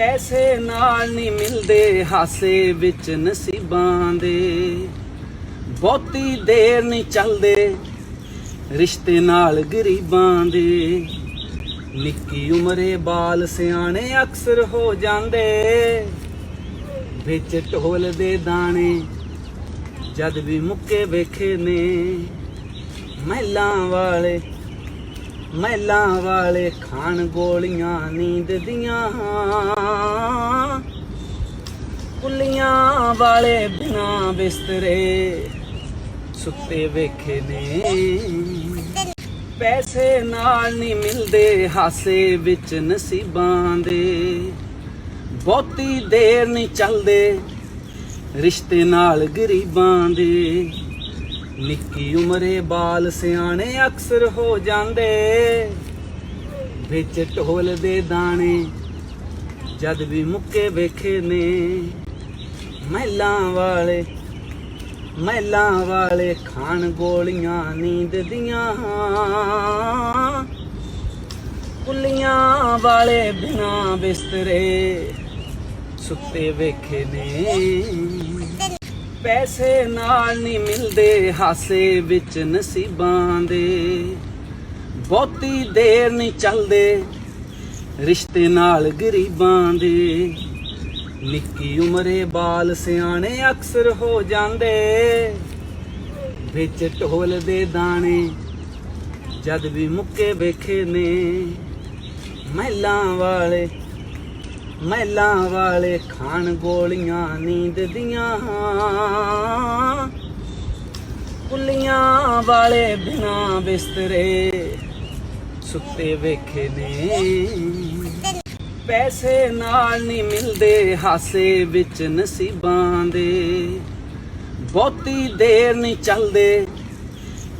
ਪੈਸੇ ਨਾਲ ਨਹੀਂ ਮਿਲਦੇ, ਹਾਸੇ ਵਿੱਚ ਨਸੀਬਾਂ ਦੇ। ਬਹੁਤੀ ਦੇਰ ਨਹੀਂ ਚੱਲਦੇ, ਰਿਸ਼ਤੇ ਨਾਲ ਗਰੀਬਾਂ ਦੇ। ਨਿੱਕੀ ਉਮਰੇ ਬਾਲ ਸਿਆਣੇ ਅਕਸਰ ਹੋ ਜਾਂਦੇ। ਵਿੱਚ ਢੋਲ ਦੇ ਦਾਣੇ ਜਦ ਵੀ ਮੁੱਕੇ ਵੇਖੇ ਨੇ। ਮਹਿਲਾਂ ਵਾਲੇ ਮਹਿਲਾਂ ਵਾਲੇ ਖਾਣ ਗੋਲੀਆਂ ਨੀਂਦ ਦੀਆਂ ਕੁੱਲੀਆਂ ਵਾਲੇ ਬਿਨਾ ਬਿਸਤਰੇ ਸੁੱਤੇ ਵੇਖੇ ਨੇ। ਪੈਸੇ ਨਾਲ ਨਹੀਂ ਮਿਲਦੇ, ਹਾਸੇ ਵਿੱਚ ਨਸੀਬਾਂ ਦੇ। ਬਹੁਤੀ ਦੇਰ ਨਹੀਂ ਚੱਲਦੇ, ਰਿਸ਼ਤੇ ਨਾਲ ਗਰੀਬਾਂ ਦੇ। ਨਿੱਕੀ ਉਮਰੇ ਬਾਲ ਸਿਆਣੇ ਅਕਸਰ ਹੋ ਜਾਂਦੇ। ਵਿੱਚ ਢੋਲ ਦੇ ਦਾਣੇ ਜਦ ਵੀ ਮੁੱਕੇ ਵੇਖੇ ਨੇ। ਮਹਿਲਾਂ ਵਾਲੇ ਮਹਿਲਾਂ ਵਾਲੇ ਖਾਣ ਗੋਲੀਆਂ ਨੀਂਦ ਦੀਆਂ ਕੁੱਲੀਆਂ ਵਾਲੇ ਬਿਨਾ ਬਿਸਤਰੇ ਸੁੱਤੇ ਵੇਖੇ ਨੇ। ਪੈਸੇ ਨਾਲ ਨਹੀਂ ਮਿਲਦੇ, ਹਾਸੇ ਵਿੱਚ ਨਸੀਬਾਂ ਦੇ। ਬਹੁਤੀ ਦੇਰ ਨਹੀਂ ਚੱਲਦੇ, ਰਿਸ਼ਤੇ ਨਾਲ ਗਰੀਬਾਂ ਦੇ। ਨਿੱਕੀ ਉਮਰੇ ਬਾਲ ਸਿਆਣੇ ਅਕਸਰ ਹੋ ਜਾਂਦੇ। ਵਿੱਚ ਢੋਲ ਦੇ ਦਾਣੇ ਜਦ ਵੀ ਮੁੱਕੇ ਵੇਖੇ ਨੇ। ਮਹਿਲਾਂ ਵਾਲੇ ਮਹਿਲਾਂ ਵਾਲੇ ਖਾਣ ਗੋਲੀਆਂ ਨੀਂਦ ਦੀਆਂ ਕੁੱਲੀਆਂ ਵਾਲੇ ਬਿਨਾ ਬਿਸਤਰੇ ਸੁੱਤੇ ਵੇਖੇ ਨੇ। ਪੈਸੇ ਨਾਲ ਨਹੀਂ ਮਿਲਦੇ, ਹਾਸੇ ਵਿੱਚ ਨਸੀਬਾਂ ਦੇ। ਬਹੁਤੀ ਦੇਰ ਨਹੀਂ ਚੱਲਦੇ,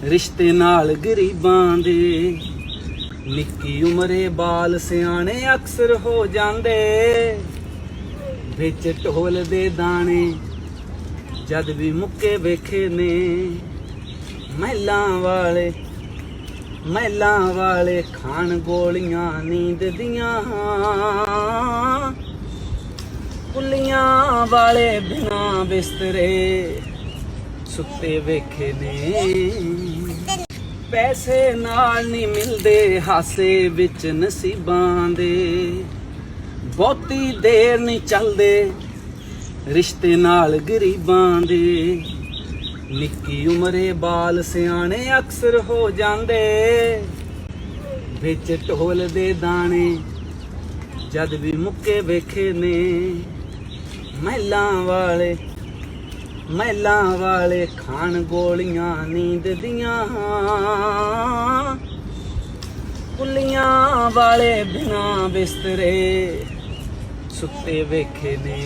ਰਿਸ਼ਤੇ ਨਾਲ ਗਰੀਬਾਂ ਦੇ। ਨਿੱਕੀ ਉਮਰੇ ਬਾਲ ਸਿਆਣੇ ਅਕਸਰ ਹੋ ਜਾਂਦੇ। ਵਿੱਚ ਢੋਲ ਦੇ ਦਾਣੇ ਜਦ ਵੀ ਮੁੱਕੇ ਵੇਖੇ ਨੇ। ਮਹਿਲਾਂ ਵਾਲੇ ਮਹਿਲਾਂ ਵਾਲੇ ਖਾਣ ਗੋਲੀਆਂ ਨੀਂਦ ਦੀਆਂ। ਕੁੱਲੀਆਂ ਵਾਲੇ ਬਿਨਾ ਬਿਸਤਰੇ ਸੁੱਤੇ ਵੇਖੇ ਨੇ। ਪੈਸੇ ਨਾਲ ਨਹੀਂ ਮਿਲਦੇ, ਹਾਸੇ ਵਿੱਚ ਨਸੀਬਾਂ ਦੇ। ਬਹੁਤੀ ਦੇਰ ਨਹੀਂ ਚੱਲਦੇ, ਰਿਸ਼ਤੇ ਨਾਲ ਗਰੀਬਾਂ ਦੇ। ਨਿੱਕੀ ਉਮਰੇ ਬਾਲ ਸਿਆਣੇ ਅਕਸਰ ਹੋ ਜਾਂਦੇ। ਵਿੱਚ ਢੋਲ ਦੇ ਦਾਣੇ ਜਦ ਵੀ ਮੁੱਕੇ ਵੇਖੇ ਨੇ। ਮਹਿਲਾਂ ਵਾਲੇ ਮਹਿਲਾਂ ਵਾਲੇ ਖਾਣ ਗੋਲੀਆਂ ਨੀਂਦ ਦੀਆਂ ਕੁੱਲੀਆਂ ਵਾਲੇ ਬਿਨਾ ਬਿਸਤਰੇ ਸੁੱਤੇ ਵੇਖੇ ਨੇ।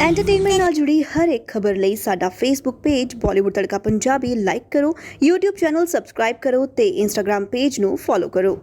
ਐਂਟਰਟੇਨਮੈਂਟ ਨਾਲ ਜੁੜੀ ਹਰ ਇੱਕ ਖਬਰ ਲਈ ਸਾਡਾ Facebook page Bollywood Tadka Punjabi like ਕਰੋ, YouTube ਚੈਨਲ ਸਬਸਕ੍ਰਾਈਬ ਕਰੋ ਤੇ Instagram ਪੇਜ ਨੂੰ ਫੋਲੋ ਕਰੋ।